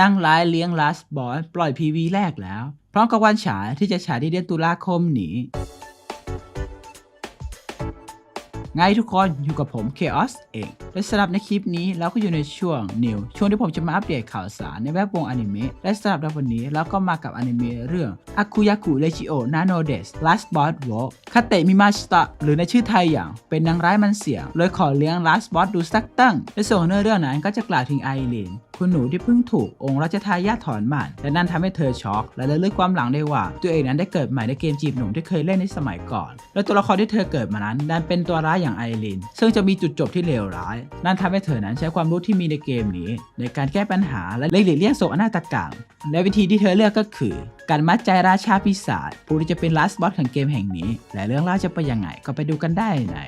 นางร้ายเลี้ยงลาสบอสปล่อยพีวีแรกแล้ว พร้อมกับวันฉายที่จะฉายที่เดือนตุลาคมนี้ไงทุกคนอยู่กับผม Chaos เองและสำหรับในคลิปนี้เราก็อยู่ในช่วงนิวช่วงที่ผมจะมาอัปเดตข่าวสารในแวดวงอนิเมะและสำหรับในวันนี้เราก็มากับอนิเมะเรื่อง Akuyaku Regio Nano Des Last Boss Walk คาเตะมิมาชิตะหรือในชื่อไทยอย่าง เป็นนางร้ายมันเสียง เลยขอเลี้ยง Last Boss ดูสักตั้งในส่วนเนื้อเรื่องนั้นก็จะกล่าวถึงไอรีนคุณหนูที่เพิ่งถูกองค์รัชทายาทถอนหมันและนั่นทำให้เธอช็อกและระลึกความหลังได้ว่า ตัวเองนั้นได้เกิดใหม่ในเกมจีบหนุ่มที่เคยเล่นในสมัยก่อน และตัวละครที่เธอเกิดมานั้นดันเป็นตัวร้ายอย่างไอริน ซึ่งจะมีจุดจบที่เลวร้าย นั่นทำให้เธอนั้นใช้ความรู้ที่มีในเกมนี้ ในการแก้ปัญหาและหลีกเลี่ยงโศกนาฏกรรมและวิธีที่เธอเลือกก็คือ การมัดใจราชาปีศาจผู้ที่จะเป็นลาสบอสของเกมแห่งนี้ และเรื่องราวจะเป็นยังไงก็ไปดูกันได้ใน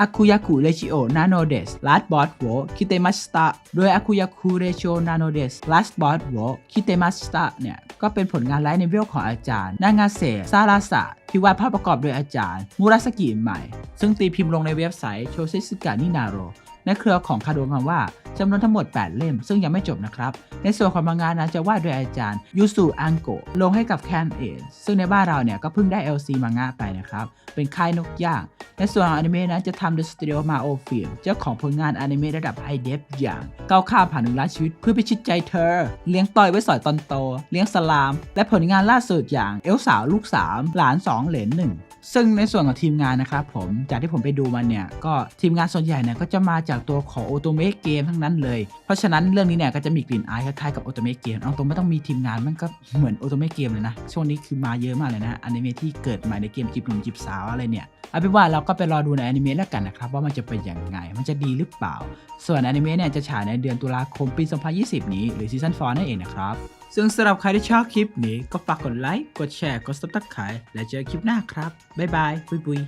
อาคุยากุเรชิโอนาโนเดสลาสบอสโวคิเตมัสตาโดยอาคุยากุเรชิโอนาโนเดสลาสบอสโวคิเตมัสตาเนี่ยก็เป็นผลงานไลฟ์ในเวลของอาจารย์ นางาเซซาราสะที่วาดภาพประกอบโดยอาจารย์ มูราสกิใหม่ ซึ่งตีพิมพ์ลงในเว็บไซต์โชเซสึกานินาโรในเครือของคาโดมาว่า จำนวนทั้งหมด 8 เล่ม ซึ่งยังไม่จบนะครับ ในส่วนของมังงานนั้นจะวาดโดยอาจารย์ยูสุอังโกะลงให้กับแคนเอซึ่งในบ้านเราเนี่ยก็เพิ่งได้ LC มังงะไปนะครับ เป็นค่ายนกย่าง ในส่วนของอนิเมะนั้นจะทำโดยสตูดิโอมาโอฟิล์มเจ้าของผลงานอนิเมะระดับไฮเดฟอย่างก้าวข้ามผ่านหนึ่งล้านชีวิตเพื่อพิชิตใจเธอ เลี้ยงต่อยไว้สอยตอนโต เลี้ยงสลาม และผลงานล่าสุดอย่างเอลสาวลูกสามหลานสองเหลนหนึ่งซึ่งในส่วนของทีมงานนะครับผมจากที่ผมไปดูมันเนี่ยก็ทีมงานส่วนใหญ่เนี่ยก็จะมาจากตัวของโอโตเม e เกมทั้งนั้นเลย เพราะฉะนั้นเรื่องนี้เนี่ยก็จะมีกลิ่นอายคล้ายๆกับโอโตเม e เกมเอาตรงไม่ต้องมีทีมงานมันก็เหมือนโอโตเม e เกมเลยนะ ช่วงนี้คือมาเยอะมากเลยนะอนิเมะที่เกิดใหม่ในเกมจีบหนุ่มจีบสาวอะไรเนี่ยเอาเป็นว่าเราก็ไปรอดูในอนิเมะแล้วกันนะครับว่ามันจะเป็นยังไง มันจะดีหรือเปล่า ส่วนอนิเมะเนี่ยจะฉายในเดือนตุลาคมปี 2020 นี้หรือซีซั่น4นั่นเองนะครับ ซึ่งสำหรับใครที่ชอบคลิปนี้ก็ฝากกดไลค์ กดแชร์ กด subscribe และเจอคลิปหน้าครับ บ๊ายบายบุยบุย